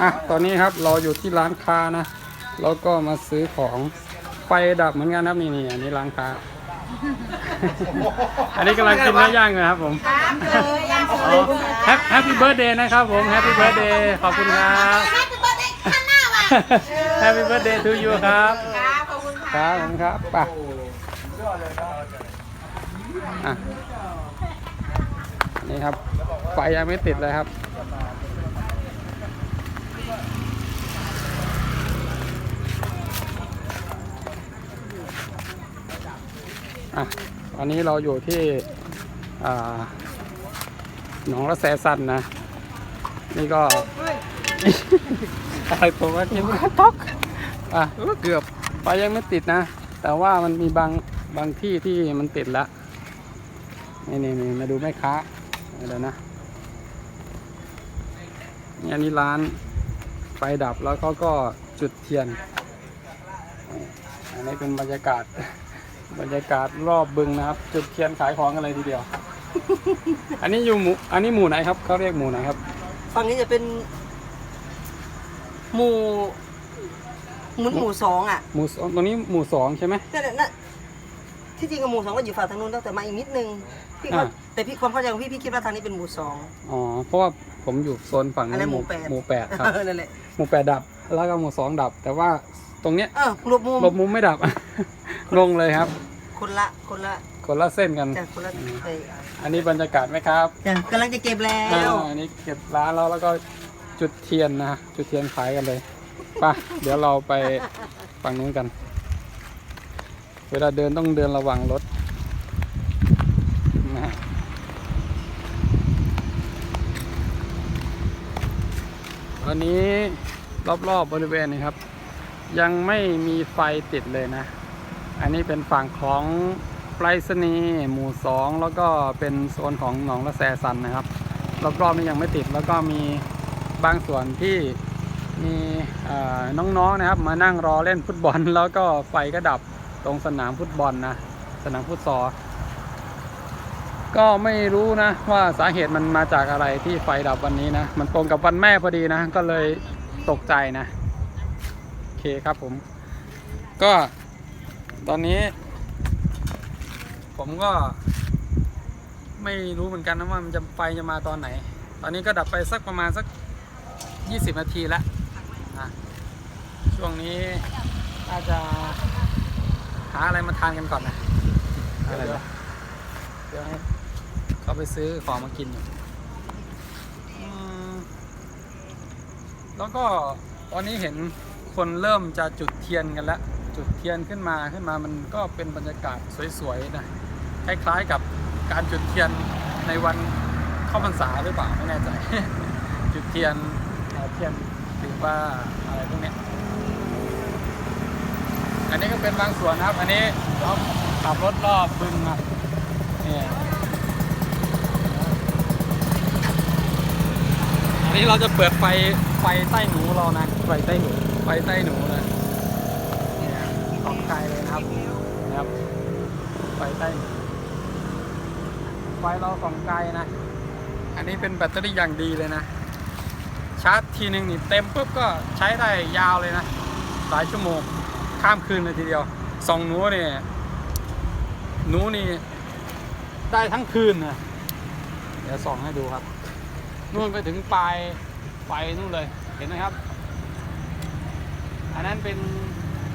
อะตอนนี้ครับเราอยู่ที่ร้านค้านะแล้วก็มาซื้อของไฟดับเหมือนกันครับนี่นี่อันนี้ร้านค้า อันนี้กำลังกินเนื้อย่างเลยครับผมครับเลยย่างอ๋อแฮปปี้เบิร์ดเดย์นะครับผมแฮปปี้เบิร์ดเดย์ขอบคุณครับให้ตุ๊กตาข้างหน้าว่ะแฮปปี้เบิร์ดเดย์ทูยูครับครับขอบคุณคค่ะรับผมครับไปอะนี่ครับไฟยังไม่ติดเลยครับ อะตอนนี้เราอยู่ที่อ่าหนองระแสสันนะ นี่ก็อะไรตัวว่ากินกระตอกอะเกือบไฟยังไม่ติดนะ แต่ว่ามันมีบางบางที่ที่มันติดแล้วนี่นี่นี่มาดูแม่ค้าเดี๋ยวนะนี่อันนี้ร้านไฟดับแล้วเขาก็จุดเทียนอันนี้เป็นบรรยากาศ บรรยากาศรอบบึงนะครับ จุดเทียนขายของกันเลยทีเดียว อันนี้อยู่หมู่อันนี้หมู่ไหนครับเขาเรียกหมู่ไหนครับ ฝั่งนี้จะเป็น หมู่หมุนหมู่สองอะหมู่สองตรงนี้หมู่สองใช่ไหมนั่นแหละนั่นที่จริงกับหมู่สองก็อยู่ฝั่งทางนู้นตั้งแต่มาอีกนิดนึงพี่เขาอ่า แต่พี่ความเข้าใจของพี่พี่คิดว่าทางนี้เป็นหมู่สอง อ๋อเพราะว่าผมอยู่โซนฝั่งอันนั้นี้นหหมู่มู่แปด หมู่แปดครับ เออนั่นแหละหมู่แปดดับแล้วก็หมู่สองดับ แต่ว่าตรงเนี้ยเออรวบมุมหลบมุมไม่ดับ ลงเลยครับ คนละคนละคนละเส้นกันจ้ะคนละเอออันนี้บรรยากาศไหมครับจ้ะกำลังจะเก็บแล้อ่าวอันนี้เก็บร้านแล้วแล้วก็จุดเทียนนะจุดเทียนขายกันเลยไปเดี๋ยวเราไปฝั่งนู้นกัน เวลาเดินต้องเดินระวังรถนะฮะตอนนี้รอบๆบบริเวณนี้ครับ ยังไม่มีไฟติดเลยนะ อันนี้เป็นฝั่งของไปรษณีย์หมู่สองแล้วก็เป็นโซนของหนองละแซซันนะครับรอบๆนี้ยังไม่ติดแล้วก็มีบางส่วนที่มีน้องๆนะครับ มานั่งรอเล่นฟุตบอล แล้วก็ไฟก็ดับตรงสนามฟุตบอลนะสนามฟุตซอลก็ไม่รู้นะว่าสาเหตุมันมาจากอะไรที่ไฟดับวันนี้นะ มันตรงกับวันแม่พอดีนะ ก็เลยตกใจนะ โอเคครับผม ก็ ตอนนี้ ผมก็ ไม่รู้เหมือนกันนะว่ามันจะไฟจะมาตอนไหน ตอนนี้ก็ดับไปสักประมาณสัก 20 นาทีแล้วนะช่วงนี้น่าจะหาอะไรมาทานกันก่อนนะอะไรนะเดี๋ยวให้เขาไปซื้อของมากินอยู่อืมแล้วก็ตอนนี้เห็นคนเริ่มจะจุดเทียนกันแล้ว จุดเทียนขึ้นมาขึ้นมามันก็เป็นบรรยากาศสวยๆนะคล้ายๆกับการจุดเทียนในวันเข้าพรรษาหรือเปล่าไม่แน่ใจ จุดเทียนเอ่อเทียนหรือว่าอะไรพวกเนี้ยอันนี้ก็เป็นบางส่วนนะครับ อันนี้เราขับรถรอบบึงมาเนี่ยอันนี้เราจะเปิดไฟไฟใต้หนูเรานะไฟใต้หนูไฟใต้หนูนะเนี่ยของไกลเลย นะครับนะครับไฟใต้ไฟเราสองไกลนะ อันนี้เป็นแบตเตอรี่อย่างดีเลยนะ ชาร์จทีหนึ่งนี่เต็มปุ๊บก็ใช้ได้ยาวเลยนะ หลายชั่วโมง ข้ามคืนเลยทีเดียวสองหนูเนี่ยหนูนี่ได้ทั้งคืนนะเดี๋ยวส่องให้ดูครับ นู่นไปถึงปลายไฟนู่นเลย เห็นไหมครับ อันนั้นเป็น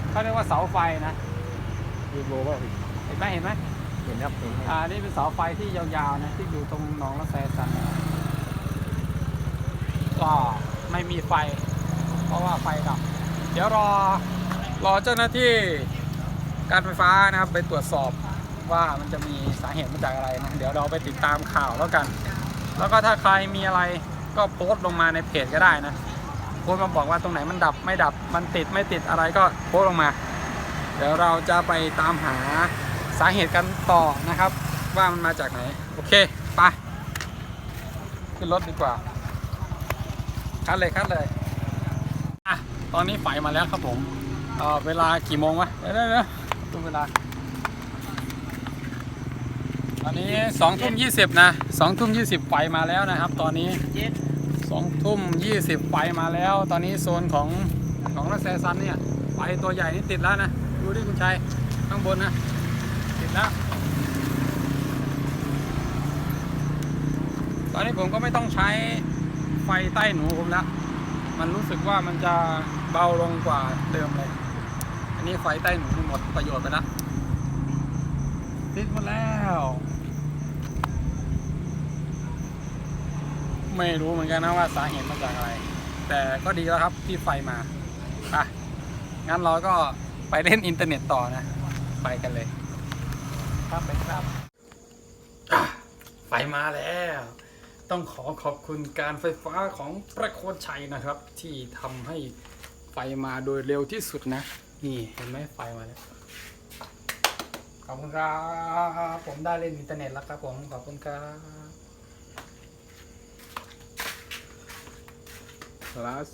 เขาเรียกว่าเสาไฟนะ ยูโบว่าเห็นไหมเห็นไหมเห็นครับเห็นครับอ่านี่เป็นเสาไฟที่ยาวๆนะที่อยู่ตรงหนองละแซสันก็ไม่มีไฟ เพราะว่าไฟดับ เดี๋ยวรอรอเจ้าหน้าที่การไฟฟ้านะครับไปตรวจสอบว่ามันจะมีสาเหตุมาจากอะไรนะเดี๋ยวเราไปติดตามข่าวแล้วกัน แล้วก็ถ้าใครมีอะไรก็โพสต์ลงมาในเพจก็ได้นะโพสต์มาบอกว่าตรงไหนมันดับไม่ดับมันติดไม่ติดอะไรก็โพสต์ลงมาเดี๋ยวเราจะไปตามหาสาเหตุกันต่อนะครับ ว่ามันมาจากไหน โอเค ไป ขึ้นรถดีกว่า คัดเลยคัดเลยอะตอนนี้ไฟมาแล้วครับผมเออเวลากี่โมงวะเดี๋ยวเดี๋ยวดูเวลาตอนนี้สองทุ่มยี่สิบนะสองทุ่มยี่สิบไฟมาแล้วนะครับ ตอนนี้เจ็ดโซองทุ่มยี่สิบไฟมาแล้ว ตอนนี้โซนของของรัสแซซันเนี่ยไฟตัวใหญ่นี่ติดแล้วนะ ดูดิคุณชัยข้างบนนะติดแล้วตอนนี้ผมก็ไม่ต้องใช้ไฟใต้หนูผมแล้วมันรู้สึกว่ามันจะเบาลงกว่าเดิมเลย อันนี้ไฟใต้หนูหมดประโยชน์ไปแล้วติดหมดแล้ว ไม่รู้เหมือนกันนะว่าสาเหตุมาจากอะไร แต่ก็ดีแล้วครับที่ไฟมาไปงั้นเราก็ ไปเล่นอินเทอร์เน็ตต่อนะ ไปกันเลย ครับไปครับอะไฟมาแล้ว ต้องขอขอบคุณการไฟฟ้าของประโคนชัยนะครับ ที่ทำให้ไฟมาโดยเร็วที่สุดนะ นี่เห็นไหมไฟมาแล้วขอบคุณครับผมได้เล่นอินเทอร์เน็ตแล้วครับผมขอบคุณครับ plus